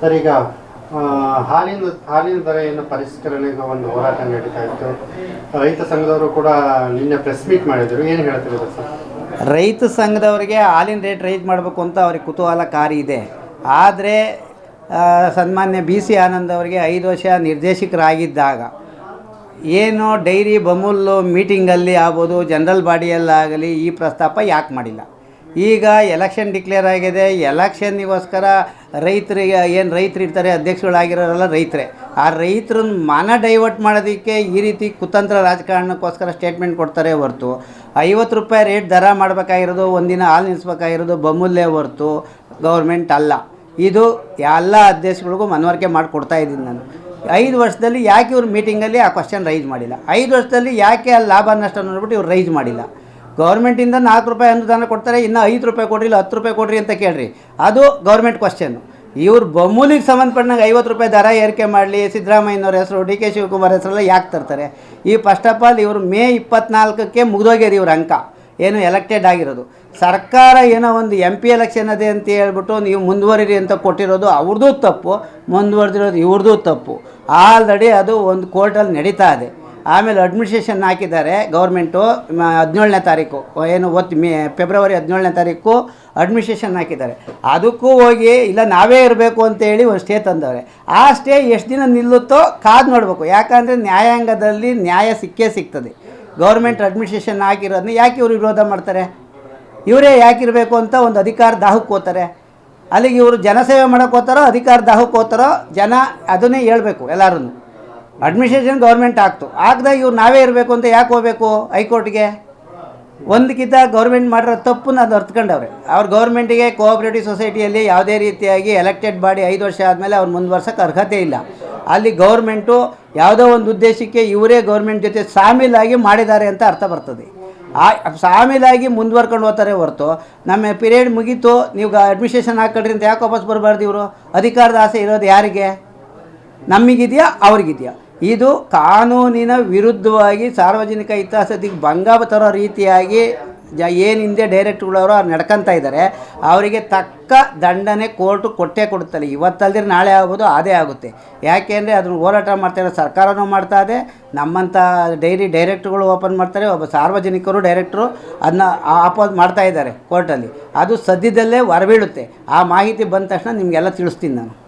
Sir, ಈಗ ಹಾಲಿನ ಹಾಲಿನ ದರ ಏನು ಪರಿಷ್ಕರಣೆಗೆ ಒಂದು ಹೋರಾಟ ನಡೀತಾ ಇತ್ತು. ರೈತ ಸಂಘದವರು ಕೂಡ ನಿನ್ನೆ ಪ್ರೆಸ್ ಮೀಟ್ ಮಾಡಿದ್ರು. ಏನು ಹೇಳ್ತಿರೋದು ಸರ್? ರೈತ ಸಂಘದವರಿಗೆ ಹಾಲಿನ ರೇಟ್ ರೈಸ್ ಮಾಡಬೇಕು ಅಂತ ಅವ್ರಿಗೆ ಕುತೂಹಲಕಾರಿ ಇದೆ. ಆದರೆ ಸನ್ಮಾನ್ಯ ಬಿ ಸಿ ಆನಂದ್ ಅವರಿಗೆ ಐದು ವರ್ಷ ನಿರ್ದೇಶಕರಾಗಿದ್ದಾಗ, ಏನು ಡೈರಿ ಬಮೂಲ್ ಮೀಟಿಂಗಲ್ಲಿ ಆಗ್ಬೋದು ಜನರಲ್ ಬಾಡಿಯಲ್ಲಾಗಲಿ ಈ ಪ್ರಸ್ತಾಪ ಯಾಕೆ ಮಾಡಿಲ್ಲ? ಈಗ ಎಲೆಕ್ಷನ್ ಡಿಕ್ಲೇರ್ ಆಗಿದೆ. ಎಲೆಕ್ಷನ್ನಿಗೋಸ್ಕರ ರೈತರಿಗೆ ಏನು ರೈತರು ಇರ್ತಾರೆ, ಅಧ್ಯಕ್ಷಗಳಾಗಿರೋರೆಲ್ಲ ರೈತರೇ. ಆ ರೈತರನ್ನ ಮನ ಡೈವರ್ಟ್ ಮಾಡೋದಕ್ಕೆ ಈ ರೀತಿ ಕುತಂತ್ರ ರಾಜಕಾರಣಕ್ಕೋಸ್ಕರ ಸ್ಟೇಟ್ಮೆಂಟ್ ಕೊಡ್ತಾರೆ ಹೊರತು. ಐವತ್ತು ರೂಪಾಯಿ ರೇಟ್ ದರ ಮಾಡಬೇಕಾಗಿರೋದು ಒಂದಿನ ಹಾಲು ನಿಲ್ಲಿಸ್ಬೇಕಾಗಿರೋದು ಬಮೂಲ್ಯ ಹೊರತು ಗೌರ್ಮೆಂಟ್ ಅಲ್ಲ. ಇದು ಎಲ್ಲ ಅಧ್ಯಕ್ಷಗಳಿಗೂ ಮನವರಿಕೆ ಮಾಡಿಕೊಡ್ತಾ ಇದ್ದೀನಿ ನಾನು. ಐದು ವರ್ಷದಲ್ಲಿ ಯಾಕೆ ಇವ್ರು ಮೀಟಿಂಗಲ್ಲಿ ಆ ಕ್ವಶನ್ ರೈಸ್ ಮಾಡಿಲ್ಲ? ಐದು ವರ್ಷದಲ್ಲಿ ಯಾಕೆ ಆ ಲಾಭ ನಷ್ಟ ನೋಡ್ಬಿಟ್ಟು ಇವ್ರು ರೈಸ್ ಮಾಡಿಲ್ಲ? ಗೌರ್ಮೆಂಟಿಂದ ನಾಲ್ಕು ರೂಪಾಯಿ ಅನುದಾನ ಕೊಡ್ತಾರೆ, ಇನ್ನೂ ಐದು ರೂಪಾಯಿ ಕೊಡ್ರಿ, ಇಲ್ಲ ಹತ್ತು ರೂಪಾಯಿ ಕೊಡ್ರಿ ಅಂತ ಕೇಳ್ರಿ. ಅದು ಗೌರ್ಮೆಂಟ್ ಕ್ವಶನ್ನು ಇವ್ರು ಬಮೂಲಿಗೆ ಸಂಬಂಧಪಟ್ಟಂಗೆ ಐವತ್ತು ರೂಪಾಯಿ ದರ ಏರಿಕೆ ಮಾಡಲಿ, ಸಿದ್ದರಾಮಯ್ಯನವ್ರ ಹೆಸರು, ಡಿ ಕೆ ಶಿವಕುಮಾರ್ ಹೆಸರೆಲ್ಲ ಯಾಕೆ ತರ್ತಾರೆ? ಈ ಫಸ್ಟ್ ಆಫ್ ಆಲ್ ಇವರು ಮೇ ಇಪ್ಪತ್ನಾಲ್ಕಕ್ಕೆ ಮುಗಿದೋಗ್ಯಾರ ಇವ್ರ ಅಂಕ. ಏನು ಎಲೆಕ್ಟೆಡ್ ಆಗಿರೋದು. ಸರ್ಕಾರ ಏನೋ ಒಂದು ಎಂ ಪಿ ಎಲೆಕ್ಷನ್ ಅದೇ ಅಂತ ಹೇಳ್ಬಿಟ್ಟು ನೀವು ಮುಂದುವರಿರಿ ಅಂತ ಕೊಟ್ಟಿರೋದು ಅವ್ರದ್ದು ತಪ್ಪು, ಮುಂದುವರೆದಿರೋದು ಇವ್ರದ್ದು ತಪ್ಪು. ಆಲ್ರೆಡಿ ಅದು ಒಂದು ಕೋರ್ಟಲ್ಲಿ ನಡೀತಾ ಇದೆ. ಆಮೇಲೆ ಅಡ್ಮಿನಿಸ್ಟ್ರೇಷನ್ ಹಾಕಿದ್ದಾರೆ ಗೌರ್ಮೆಂಟು ಹದಿನೇಳನೇ ತಾರೀಕು. ಏನು ಒತ್ತು ಮೇ, ಫೆಬ್ರವರಿ ಹದಿನೇಳನೇ ತಾರೀಕು ಅಡ್ಮಿನಿಸ್ಟ್ರೇಷನ್ ಹಾಕಿದ್ದಾರೆ. ಅದಕ್ಕೂ ಹೋಗಿ, ಇಲ್ಲ, ನಾವೇ ಇರಬೇಕು ಅಂತೇಳಿ ಒಂದು ಸ್ಟೇ ತಂದವ್ರೆ. ಆ ಸ್ಟೇ ಎಷ್ಟು ದಿನ ನಿಲ್ಲುತ್ತೋ ಕಾದು ನೋಡಬೇಕು. ಯಾಕಂದರೆ ನ್ಯಾಯಾಂಗದಲ್ಲಿ ನ್ಯಾಯ ಸಿಕ್ಕೇ ಸಿಗ್ತದೆ. ಗೌರ್ಮೆಂಟ್ ಅಡ್ಮಿನಿಸ್ಟ್ರೇಷನ್ ಹಾಕಿರೋದನ್ನ ಯಾಕೆ ಇವರು ವಿರೋಧ ಮಾಡ್ತಾರೆ? ಇವರೇ ಯಾಕಿರಬೇಕು ಅಂತ ಒಂದು ಅಧಿಕಾರ ದಾಹಕ್ಕೆ ಹೋಗ್ತಾರೆ. ಅಲ್ಲಿಗೆ ಇವರು ಜನಸೇವೆ ಮಾಡೋಕೆ ಹೋಗ್ತಾರೋ, ಅಧಿಕಾರ ದಾಹಕ್ಕೆ ಹೋಗ್ತಾರೋ, ಜನ ಅದನ್ನೇ ಹೇಳಬೇಕು ಎಲ್ಲರೂ ಅಡ್ಮಿನಿಸ್ಟ್ರೇಷನ್ ಗೌರ್ಮೆಂಟ್ ಆಗ್ತು. ಆಗ್ದಾಗ ಇವ್ರು ನಾವೇ ಇರಬೇಕು ಅಂತ ಯಾಕೆ ಹೋಗ್ಬೇಕು ಹೈಕೋರ್ಟ್ಗೆ? ಒಂದಕ್ಕಿಂತ ಗೌರ್ಮೆಂಟ್ ಮಾಡಿರೋ ತಪ್ಪನ್ನ ಅದು ಅರ್ತ್ಕೊಂಡವ್ರೆ. ಅವ್ರ ಗೌರ್ಮೆಂಟಿಗೆ ಕೋಆಪ್ರೇಟಿವ್ ಸೊಸೈಟಿಯಲ್ಲಿ ಯಾವುದೇ ರೀತಿಯಾಗಿ ಎಲೆಕ್ಟೆಡ್ ಬಾಡಿ ಐದು ವರ್ಷ ಆದಮೇಲೆ ಅವ್ರು ಮುಂದುವರ್ಸೋಕ್ಕೆ ಅರ್ಹತೆ ಇಲ್ಲ. ಅಲ್ಲಿ ಗೌರ್ಮೆಂಟು ಯಾವುದೋ ಒಂದು ಉದ್ದೇಶಕ್ಕೆ ಇವರೇ ಗೌರ್ಮೆಂಟ್ ಜೊತೆ ಸಾಮೀಲಾಗಿ ಮಾಡಿದ್ದಾರೆ ಅಂತ ಅರ್ಥ ಬರ್ತದೆ. ಆ ಸಾಮೀಲಾಗಿ ಮುಂದುವರ್ಕೊಂಡು ಹೋಗ್ತಾರೆ ಹೊರತು ನಮ್ಮ ಪಿರಿಯಡ್ ಮುಗೀತು, ನೀವು ಅಡ್ಮಿನಿಸ್ಟ್ರೇಷನ್ ಹಾಕೊಳ್ರಿ ಅಂತ ಯಾಕೆ ವಾಪಸ್ ಬರಬಾರ್ದು ಇವರು? ಅಧಿಕಾರದ ಆಸೆ ಇರೋದು ಯಾರಿಗೆ? ನಮಗಿದೆಯಾ ಅವ್ರಿಗಿದೆಯಾ? ಇದು ಕಾನೂನಿನ ವಿರುದ್ಧವಾಗಿ ಸಾರ್ವಜನಿಕ ಹಿತಾಸಕ್ತಿಗೆ ಭಂಗ ತರೋ ರೀತಿಯಾಗಿ ಜ ಏನು ಹಿಂದೆ ಡೈರೆಕ್ಟ್ಗಳವರು ಅವ್ರು ನಡ್ಕೊತಾ ಇದ್ದಾರೆ. ಅವರಿಗೆ ತಕ್ಕ ದಂಡನೆ ಕೋರ್ಟು ಕೊಟ್ಟೇ ಕೊಡುತ್ತಲ್ಲ. ಇವತ್ತಲ್ದಿರ ನಾಳೆ ಆಗ್ಬೋದು, ಅದೇ ಆಗುತ್ತೆ. ಯಾಕೆಂದರೆ ಅದನ್ನು ಹೋರಾಟ ಮಾಡ್ತಾರೆ ಸರ್ಕಾರನೂ ಮಾಡ್ತಾ ಇದೆ. ನಮ್ಮಂಥ ಡೈರಿ ಡೈರೆಕ್ಟ್ಗಳು ಓಪನ್ ಮಾಡ್ತಾರೆ. ಒಬ್ಬ ಸಾರ್ವಜನಿಕರು, ಡೈರೆಕ್ಟ್ರು ಅದನ್ನ ಆಪೋಸ್ ಮಾಡ್ತಾ ಇದ್ದಾರೆ ಕೋರ್ಟಲ್ಲಿ. ಅದು ಸದ್ಯದಲ್ಲೇ ಹೊರಬೀಳುತ್ತೆ. ಆ ಮಾಹಿತಿ ಬಂದ ತಕ್ಷಣ ನಿಮಗೆಲ್ಲ ತಿಳಿಸ್ತೀನಿ ನಾನು.